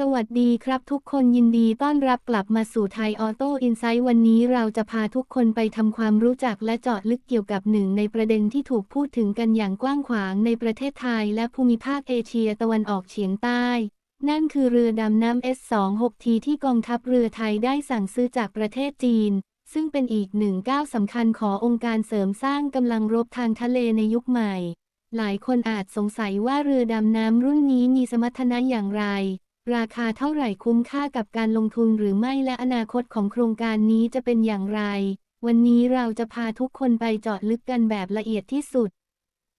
สวัสดีครับทุกคนยินดีต้อนรับกลับมาสู่ไทยออโต้อินไซต์วันนี้เราจะพาทุกคนไปทำความรู้จักและเจาะลึกเกี่ยวกับหนึ่งในประเด็นที่ถูกพูดถึงกันอย่างกว้างขวางในประเทศไทยและภูมิภาคเอเชียตะวันออกเฉียงใต้ นั่นคือเรือดำน้ำ S26T ที่กองทัพเรือไทยได้สั่งซื้อจากประเทศจีน ซึ่งเป็นอีกหนึ่งก้าวสำคัญขององค์การเสริมสร้างกำลังรบทางทะเลในยุคใหม่ หลายคนอาจสงสัยว่าเรือดำน้ำรุ่นนี้มีสมรรถนะอย่างไร ราคาเท่าไหร่คุ้มค่ากับการลงทุนหรือไม่และอนาคตของโครงการนี้จะเป็นอย่างไร วันนี้เราจะพาทุกคนไปเจาะลึกกันแบบละเอียดที่สุด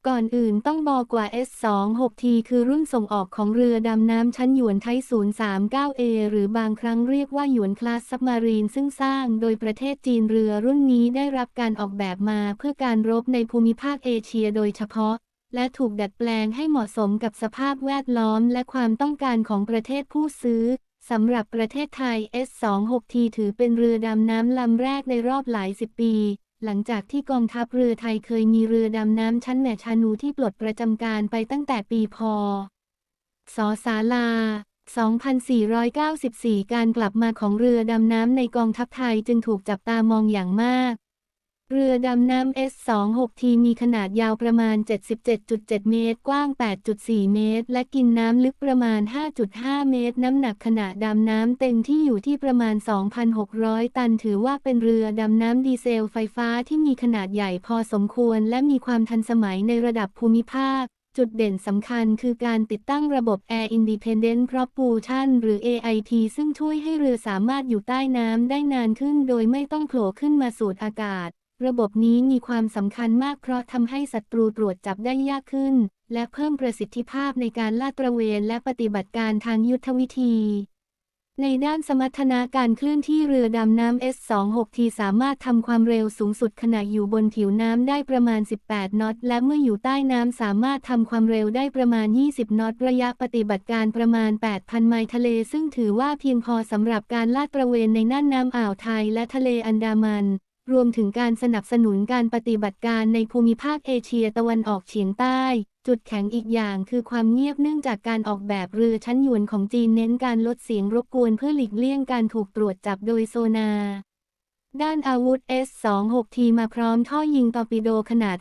ก่อนอื่นต้องบอกว่า S26T คือรุ่นส่งออกของเรือดำน้ำชั้นหยวนไทย 039A หรือบางครั้งเรียกว่าหยวนคลาสซับมารีนซึ่งสร้างโดยประเทศจีนเรือรุ่นนี้ได้รับการออกแบบมาเพื่อการรบในภูมิภาคเอเชียโดยเฉพาะ และถูกดัดแปลงให้เหมาะสมกับสภาพแวดล้อมและความต้องการของประเทศผู้ซื้อสำหรับประเทศไทย S26T ถือเป็นเรือดำน้ำลำแรกในรอบหลายสิบปี หลังจากที่กองทัพเรือไทยเคยมีเรือดำน้ำชั้นแหมชานูที่ปลดประจำการไปตั้งแต่ปีพ.ศศาลา 2494 การกลับมาของเรือดำน้ำในกองทัพไทยจึงถูกจับตามองอย่างมาก เรือดำน้ำ S26T มีขนาดยาวประมาณ 77.7 เมตร กว้าง 8.4 เมตร และกินน้ำลึกประมาณ 5.5 เมตร น้ำหนักขณะดำน้ำเต็มที่อยู่ที่ประมาณ 2,600 ตัน ถือว่าเป็นเรือดำน้ำดีเซลไฟฟ้าที่มีขนาดใหญ่พอสมควร และมีความทันสมัยในระดับภูมิภาคจุดเด่นสำคัญคือการติดตั้งระบบ Air Independent Propulsion หรือ AIP ซึ่งช่วยให้เรือสามารถอยู่ใต้น้ำได้นานขึ้นโดยไม่ต้องโผล่ขึ้นมาสูดอากาศ ระบบนี้มีความสำคัญมากเพราะทำให้ศัตรูตรวจจับได้ยากขึ้น และเพิ่มประสิทธิภาพในการลาดตระเวนและปฏิบัติการทางยุทธวิธี ในด้านสมรรถนะการเคลื่อนที่เรือดำน้ำ S26T สามารถทำความเร็วสูงสุดขณะอยู่บนผิวน้ำได้ประมาณ 18 นอต และเมื่ออยู่ใต้น้ำสามารถทำความเร็วได้ประมาณ 20 นอต ระยะปฏิบัติการประมาณ 8,000 ไมล์ทะเล ซึ่งถือว่าเพียงพอสำหรับการลาดตระเวนในน่านน้ำอ่าวไทยและทะเลอันดามัน รวมถึงการสนับสนุนการปฏิบัติการในภูมิภาคเอเชียตะวันออกเฉียงใต้ จุดแข็งอีกอย่างคือความเงียบเนื่องจากการออกแบบเรือชั้นหยวนของจีนเน้นการลดเสียงรบกวนเพื่อหลีกเลี่ยงการถูกตรวจจับโดยโซนาด้านอาวุธ S26T มาพร้อมท่อยิงตอร์ปิโดขนาด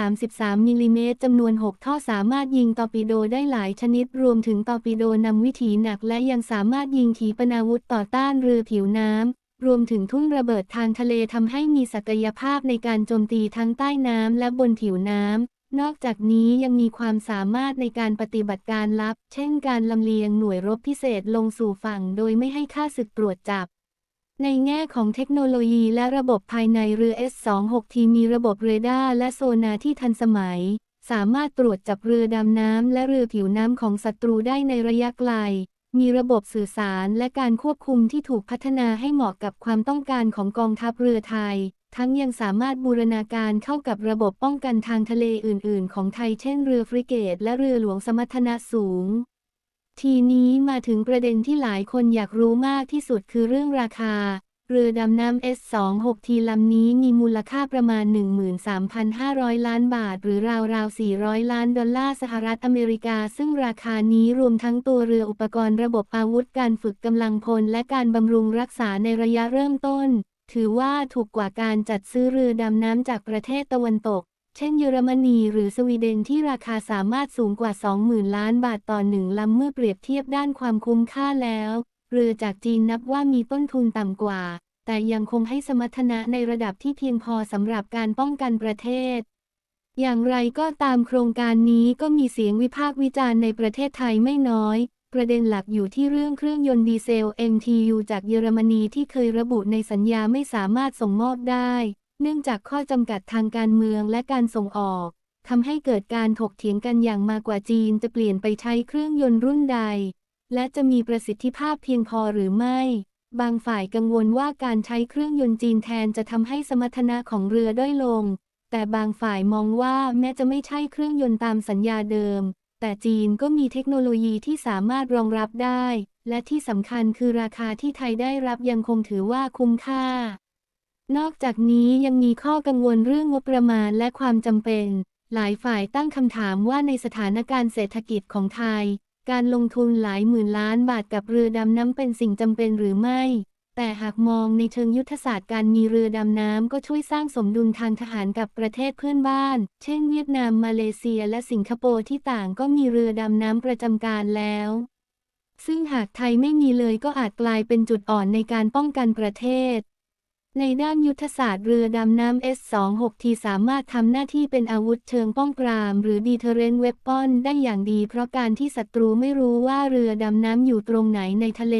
533 มิลลิเมตรจำนวน 6 ท่อสามารถยิงตอร์ปิโดได้หลายชนิด รวมถึงตอร์ปิโดนำวิถีหนักและยังสามารถยิงขีปนาวุธต่อต้านเรือผิวน้ำ รวมถึงทุ่นระเบิดทางทะเลทำให้มีศักยภาพในการโจมตีทั้งใต้น้ำและบนผิวน้ำ นอกจากนี้ยังมีความสามารถในการปฏิบัติการลับ เช่นการลำเลียงหน่วยรบพิเศษลงสู่ฝั่งโดยไม่ให้ข้าศึกตรวจจับ ในแง่ของเทคโนโลยีและระบบภายในเรือ S26T มีระบบเรดาร์และโซนาร์ที่ทันสมัย สามารถตรวจจับเรือดำน้ำและเรือผิวน้ำของศัตรูได้ในระยะไกล มีระบบสื่อสารและการควบคุมที่ถูกพัฒนาให้เหมาะกับความต้องการของกองทัพเรือไทย ทั้งยังสามารถบูรณาการเข้ากับระบบป้องกันทางทะเลอื่น ๆ ของไทยเช่นเรือฟริเกต และเรือหลวงสมรรถนะสูง ทีนี้มาถึงประเด็นที่หลายคนอยากรู้มากที่สุดคือเรื่องราคา เรือดำน้ำ S26T ลำนี้มีมูลค่าประมาณ 13,500 ล้านบาท หรือราวๆ 400 ล้านดอลลาร์สหรัฐอเมริกา ซึ่งราคานี้รวมทั้งตัวเรืออุปกรณ์ระบบอาวุธการฝึกกำลังพล และการบำรุงรักษาในระยะเริ่มต้น ถือว่าถูกกว่าการจัดซื้อเรือดำน้ำจากประเทศตะวันตก เช่นเยอรมนีหรือสวีเดนที่ราคาสามารถสูงกว่า 20,000 ล้านบาทต่อหนึ่งลำเมื่อเปรียบเทียบด้านความคุ้มค่าแล้ว เรือจากจีนนับว่ามีต้นทุนต่ำกว่า แต่ยังคงให้สมรรถนะในระดับที่เพียงพอสำหรับการป้องกันประเทศ อย่างไรก็ตามโครงการนี้ก็มีเสียงวิพากษ์วิจารณ์ในประเทศไทยไม่น้อยประเด็นหลักอยู่ที่เรื่องเครื่องยนต์ดีเซล MTU จากเยอรมนีที่เคยระบุในสัญญาไม่สามารถส่งมอบได้ เนื่องจากข้อจำกัดทางการเมืองและการส่งออกทำให้เกิดการถกเถียงกันอย่างมากกว่าจีนจะเปลี่ยนไปใช้เครื่องยนต์รุ่นใด และจะมีประสิทธิภาพเพียงพอหรือไม่ บางฝ่ายกังวลว่าการใช้เครื่องยนต์จีนแทนจะทำให้สมรรถนะของเรือด้อยลง แต่บางฝ่ายมองว่าแม้จะไม่ใช่เครื่องยนต์ตามสัญญาเดิม แต่จีนก็มีเทคโนโลยีที่สามารถรองรับได้ และที่สำคัญคือราคาที่ไทยได้รับยังคงถือว่าคุ้มค่า นอกจากนี้ยังมีข้อกังวลเรื่องงบประมาณและความจำเป็น หลายฝ่ายตั้งคำถามว่าในสถานการณ์เศรษฐกิจของไทย การลงทุนหลายหมื่นล้านบาทกับเรือดำน้ำเป็นสิ่งจำเป็นหรือไม่ แต่หากมองในเชิงยุทธศาสตร์การมีเรือดำน้ำก็ช่วยสร้างสมดุลทางทหารกับประเทศเพื่อนบ้าน เช่นเวียดนามมาเลเซียและสิงคโปร์ที่ต่างก็มีเรือดำน้ำประจำการแล้ว ซึ่งหากไทยไม่มีเลยก็อาจกลายเป็นจุดอ่อนในการป้องกันประเทศ ในด้านยุทธศาสตร์เรือดำน้ำ S-26T สามารถทำหน้าที่เป็นอาวุธเชิงป้องปราม หรือ deterrent weapon ได้อย่างดี เพราะการที่ศัตรูไม่รู้ว่าเรือดำน้ำอยู่ตรงไหนในทะเล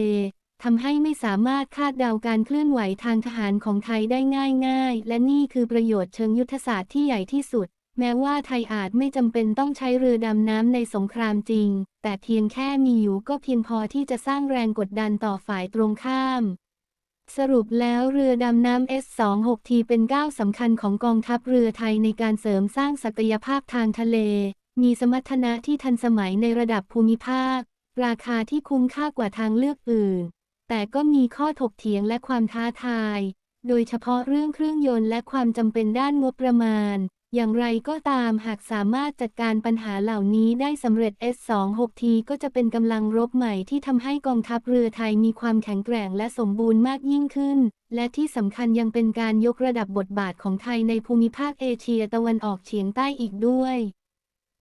ทำให้ไม่สามารถคาดเดาการเคลื่อนไหวทางทหารของไทยได้ง่าย ๆ และนี่คือประโยชน์เชิงยุทธศาสตร์ที่ใหญ่ที่สุด แม้ว่าไทยอาจไม่จำเป็นต้องใช้เรือดำน้ำในสงครามจริง แต่เพียงแค่มีอยู่ก็เพียงพอที่จะสร้างแรงกดดันต่อฝ่ายตรงข้าม สรุปแล้วเรือดำน้ำ S-26T เป็นก้าวสำคัญของกองทัพเรือไทยในการเสริมสร้างศักยภาพทางทะเล มีสมรรถนะที่ทันสมัยในระดับภูมิภาค ราคาที่คุ้มค่ากว่าทางเลือกอื่น แต่ก็มีข้อถกเถียงและความท้าทาย โดยเฉพาะเรื่องเครื่องยนต์และความจำเป็นด้านงบประมาณ อย่างไรก็ตามหากสามารถจัดการปัญหาเหล่านี้ได้สำเร็จ S26T ก็จะเป็นกำลังรบใหม่ที่ทำให้กองทัพเรือไทยมีความแข็งแกร่งและสมบูรณ์มากยิ่งขึ้น และที่สำคัญยังเป็นการยกระดับบทบาทของไทยในภูมิภาคเอเชียตะวันออกเฉียงใต้อีกด้วย